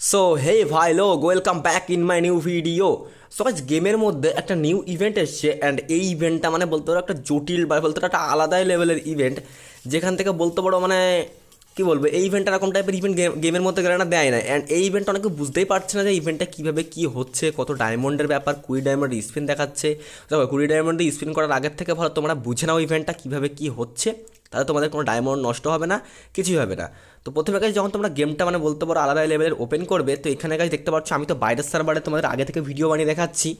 So hey ভাই লোক welcome back in my new video so আজ গেমের মধ্যে একটা নিউ ইভেন্ট এসছে অ্যান্ড এই ইভেন্টটা মানে বলতে পারো একটা জটিল বা বলতে একটা আলাদাই লেভেলের ইভেন্ট যেখান থেকে বলতে পারো মানে কি বলব, এই ইভেন্টটা এরকম টাইপের ইভেন্ট গেমের মধ্যে গেলে না দেয় না। অ্যান্ড এই ইভেন্টটা অনেকে বুঝতেই পারছে না যে ইভেন্টটা কীভাবে কী হচ্ছে, কত ডায়মন্ডের ব্যাপার, কুড়ি ডায়মন্ড স্পিন দেখাচ্ছে। দেখো, কুড়ি ডায়মন্ড স্পিন করার আগের থেকে ভালো তোমরা বুঝে নাও ইভেন্টটা কীভাবে কী হচ্ছে। তাহলে তোমাদের কোনো ডায়মন্ড নষ্ট হবে না, কিছুই হবে না। তো প্রথমে কাছে যখন তোমরা গেমটা মানে বলতে পারো আলাদা লেভেলের ওপেন করবে, তো এখানে কাছে দেখতে পাচ্ছ আমি তো বাইরের সার্ভারে তোমাদের আগে থেকে ভিডিও বানিয়ে দেখাচ্ছি।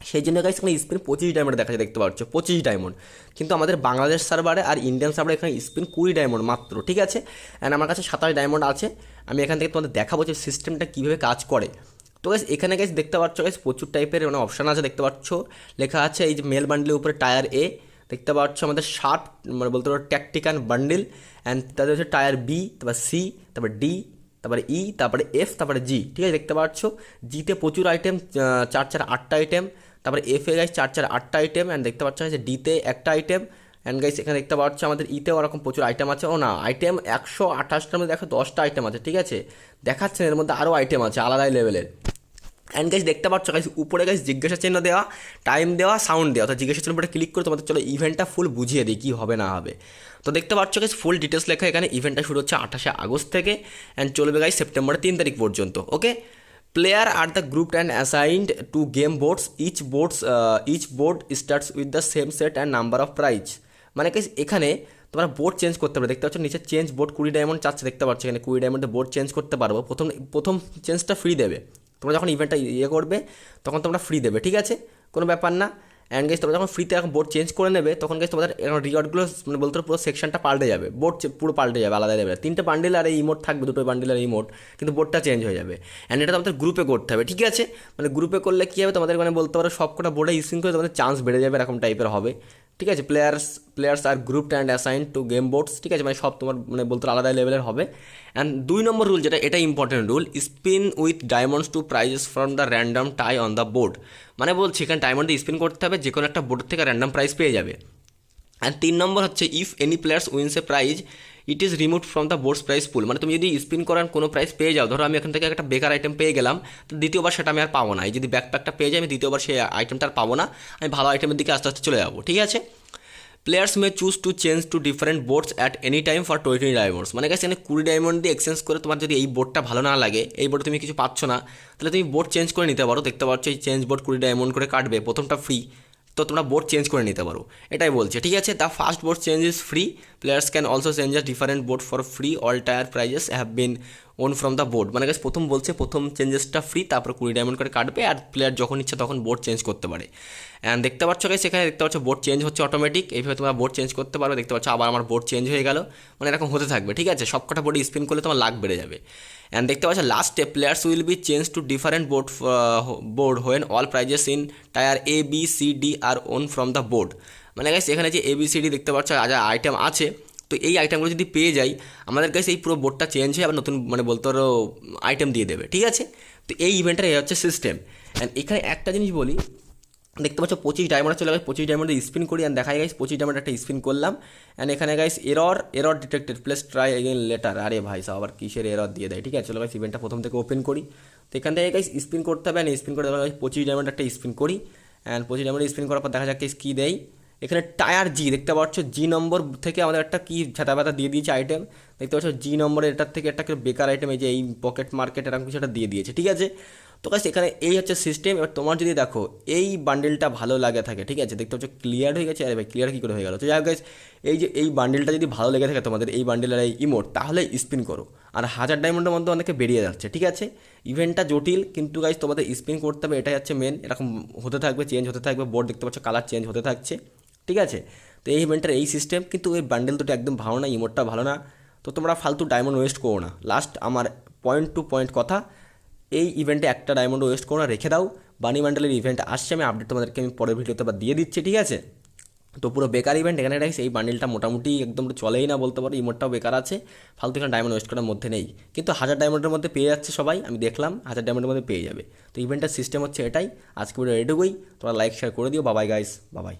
সেই জন্য গাইস এখানে স্পিন পঁচিশ ডায়মন্ড দেখা যায় দেখতে পাচ্ছ, পঁচিশ ডায়মন্ড কিন্তু আমাদের বাংলাদেশ সার্ভারে আর ইন্ডিয়ান সার্ভারে এখানে স্পিন কুড়ি ডায়মন্ড মাত্র, ঠিক আছে? অ্যান্ড আমার কাছে সাতাশ ডায়মন্ড আছে, আমি এখান থেকে তোমাদের দেখাবো যে সিস্টেমটা কীভাবে কাজ করে। তো গাইস এখানে গাইস দেখতে পাচ্ছ গাইস প্রচুর টাইপের মানে অপশান আছে, দেখতে পাচ্ছ। লেখা আছে এই যে মেল বান্ডেলের উপরে টায়ার এ দেখতে পাচ্ছ আমাদের শার্প মানে বলতে পারো ট্যাকটিক্যান বান্ডিল অ্যান্ড তাদের হচ্ছে টায়ার বি তারপর সি তারপর ডি তারপরে ই তারপরে এফ তারপরে জি ঠিক আছে? দেখতে পাচ্ছ? জিতে প্রচুর আইটেম চার চার, আটটা আইটেম তারপরে এফ এ গাইস চার চার, আটটা আইটেম অ্যান্ড দেখতে পাচ্ছ যে ডিতে একটা আইটেম অ্যান্ড গাইস এখানে দেখতে পাচ্ছ আমাদের ইতেও ওরকম প্রচুর আইটেম আছে। ও না আইটেম একশো আঠাশটার মধ্যে দেখো দশটা আইটেম আছে, ঠিক আছে? দেখাচ্ছেন এর মধ্যে আরও আইটেম আছে, আলাদাই লেভেলের অ্যান্ড গাইস দেখতে পাচ্ছ গাইস উপরে গাইস জিজ্ঞাসা চিহ্ন দেওয়া টাইম দেওয়া সাউন্ড দেওয়া। তো জিজ্ঞাসা চিহ্ন উপরে ক্লিক করে তোমাদের চলো ইভেন্টটা ফুল বুঝিয়ে দিই, কী হবে না হবে। তো দেখতে পাচ্ছ গাইস ফুল ডিটেলস লেখা এখানে। ইভেন্টটা শুরু হচ্ছে আঠাশে আগস্ট থেকে অ্যান্ড চলবে গাইস সেপ্টেম্বরের তিন তারিখ পর্যন্ত okay player are the group and assigned to game boards each boards each board starts with the same set and number of prize মানে গাইস এখানে তোমরা বোর্ড চেঞ্জ করতে পারবে দেখতে পাচ্ছ, নিচে চেঞ্জ বোর্ড কুড়ি ডায়মন্ড চাচ্ছে, দেখতে পাচ্ছ এখানে কুড়ি ডায়মন্ডে বোর্ড চেঞ্জ করতে পারব। প্রথম প্রথম চেঞ্জটা ফ্রি দেবে। তোমরা যখন ইভেন্টটা ইয়ে করবে, তখন তোমরা ফ্রি দেবে, ঠিক আছে? কোনো ব্যাপার না। অ্যান্ড গেস তোমরা যখন ফ্রিতে এখন বোর্ড চেঞ্জ করে নেবে, তখন গেস তোমাদের রিওয়ার্ডগুলো মানে বলতে পুরো সেকশনটা পাল্টে যাবে। বোর্ড পুরো পাল্টে যাবে, আলাদা যাবে তিনটে বান্ডিল আর এই ইমোট থাকবে, দুটো বান্ডিল আর ইমোট কিন্তু বোর্ডটা চেঞ্জ হয়ে যাবে। অ্যান্ড এটা তোমাদের গ্রুপে করতে হবে, ঠিক আছে? মানে গ্রুপে করলে কী হবে? তোমাদের মানে বলতে পারো সবকটা বোর্ডে ইউজিং করে তোমাদের চান্স বেড়ে যাবে, এরকম টাইপের হবে। ঠিক আছে players players are group and assign to game boards ঠিক আছে মানে সব তোমার মানে বলতে আলাদা লেভেলের হবে। অ্যান্ড দুই নম্বর রুল যেটা এটা important rule spin with diamonds to prizes from the random tie on the board মানে বলছি, এখানে ডায়মন্ড স্পিন করতে হবে যে কোনো একটা বোর্ড থেকে র্যান্ডম প্রাইজ পেয়ে যাবে। অ্যান্ড তিন নম্বর হচ্ছে if any players wins a prize it is remove from the boards price pool মানে তুমি যদি স্পিন করার কোনো প্রাইস পেয়ে যাও, ধরো আমি এখান থেকে একটা বেকার আইটেম পেয়ে গেলাম, তো দ্বিতীয়বার সেটা আমি আর পাবো না। এই যদি ব্যাকপ্যাকটা পেয়ে যাই, আমি দ্বিতীয়বার সেই আইটেমটা আর পাবো না। আমি ভালো আইটেমের দিকে আস্তে আস্তে চলে যাব, ঠিক আছে? Players may choose to change to different boards at any time for twenty diamonds মানে গেছে এখানে কুড়ি ডায়মন্ড দিয়ে এক্সচেঞ্জ করে তোমার যদি এই বোর্ডটা ভালো না লাগে, এই বোর্ডে তুমি কিছু পাচ্ছ না, তাহলে তুমি বোর্ড চেঞ্জ করে নিতে পারো। দেখতে পাচ্ছ, এই চেঞ্জ বোর্ড কুড়ি ডায়মন্ড করে কাটবে, প্রথমটা ফ্রি তো তোমরা বোর্ড চেঞ্জ করে নিতে পারো। এটাই বলছে, ঠিক আছে? The first board change is free players can also change different board for free all tier prizes have been won from the board মানে গাছ প্রথম বলছে, প্রথম চেঞ্জেসটা ফ্রি তারপর কুড়ি ডায়মন্ড করে কাটবে, আর প্লেয়ার যখন ইচ্ছা তখন বোর্ড চেঞ্জ করতে পারে। অ্যান্ড দেখতে পাচ্ছ গাইস এখানে দেখতে পাচ্ছ বোর্ড চেঞ্জ হচ্ছে অটোমেটিক এইভাবে তোমরা বোর্ড চেঞ্জ করতে পারো, দেখতে পাচ্ছ আবার আমার বোর্ড চেঞ্জ হয়ে গেল। মানে এরকম হতে থাকবে, ঠিক আছে? সব কটা বোর্ডে স্পিন করলে তোমার লাখ বেড়ে যাবে। অ্যান্ড দেখতে পাচ্ছ লাস্টে players will be change to different board board when all prizes in tier A B C D are won from the board মানে গাইস এখানে যে এবিসিডি দেখতে পাচ্ছ, যা আইটেম আছে তো এই আইটেমগুলো যদি পেয়ে যাই, আমাদের কাছে এই পুরো বোর্ডটা চেঞ্জ হয়ে আবার নতুন মানে বলতে পারো আইটেম দিয়ে দেবে, ঠিক আছে? তো এই ইভেন্টের এই হচ্ছে সিস্টেম অ্যান্ড এখানে একটা জিনিস বলি, দেখতে পাচ্ছ পঁচিশ ডায়মন্ড চলে গেছে, পঁচিশ ডায়মন্ডে স্পিন করি অ্যান্ড দেখা গাইস পঁচিশ ডায়মন্ড একটা স্পিন করলাম। অ্যান্ড এখানে guys error error detected please try again later আরে ভাই, সব আবার কিসের এরর দিয়ে দেয়, ঠিক আছে? চলো গাইস ইভেন্টটা প্রথম থেকে ওপেন করি। তো এখান থেকে গাইস স্পিন করতে হবে অ্যান্ড স্পিন করে দেখা পঁচিশ ডায়মন্ড একটা স্পিন করি। অ্যান্ড পঁচিশ ডায়মন্ড স্পিন করার পর দেখা যাক কী দেয়। এখানে টায়ার জি দেখতে পাচ্ছ জি নম্বর থেকে আমাদের একটা কি ছাতা পাতা দিয়ে দিয়েছে আইটেম দেখতে পাচ্ছ জি নম্বরের এটার থেকে একটা বেকার আইটেম এই যে এই পকেট মার্কেট এরকম কিছু একটা দিয়ে দিয়েছে ঠিক আছে? তো কাছে এখানে এই হচ্ছে সিস্টেম এবার তোমার যদি দেখো এই বান্ডেলটা ভালো লাগে থাকে ঠিক আছে? দেখতে পাচ্ছ ক্লিয়ার হয়ে গেছে। আরে ভাই ক্লিয়ার কী করে হয়ে গেল? তো যাই guys, এই যে এই বান্ডেলটা যদি ভালো লেগে থাকে তোমাদের এই বান্ডেলের এই ইমোট তাহলে স্পিন করো। আর হাজার ডায়মন্ডের মধ্যে অনেকে বেরিয়ে যাচ্ছে ঠিক আছে? ইভেন্টটা জটিল কিন্তু গাইজ তোমাদের স্পিন করতে হবে এটাই হচ্ছে মেন এরকম হতে থাকবে চেঞ্জ হতে থাকবে বোর্ড দেখতে পাচ্ছ কালার চেঞ্জ হতে থাকছে। ঠিক আছে? তো এই ইভেন্টের এই সিস্টেম কিন্তু এই বান্ডেল দুটো একদম ভালো না ইমোটটা ভালো না। তো তোমরা ফালতু ডায়মন্ড ওয়েস্ট করো না। লাস্ট আমার পয়েন্ট টু পয়েন্ট কথা, এই ইভেন্টে একটা ডায়মন্ড ওয়েস্ট করো না, রেখে দাও। বানি বান্ডেলের ইভেন্ট আসছে, আমি আপডেট তোমাদেরকে আমি পরের ভিডিওতে আবার দিয়ে দিচ্ছি, ঠিক আছে? তো পুরো বেকার ইভেন্ট এখানে রাখিস এই বান্ডেলটা মোটামুটি একদম চলেই না বলতে পারো ইমোটটাও বেকার আছে। ফালতু এখানে ডায়মন্ড ওয়েস্ট করার মধ্যে নেই। কিন্তু হাজার ডায়মন্ডের মধ্যে পেয়ে যাচ্ছে সবাই, আমি দেখলাম হাজার ডায়মন্ডের মধ্যে পেয়ে যাবে। তো ইভেন্টের সিস্টেম হচ্ছে এটাই। আজকে ভিডিও এটুকুই তোমরা লাইক শেয়ার করে দিও। বাবাই গাইস বাবাই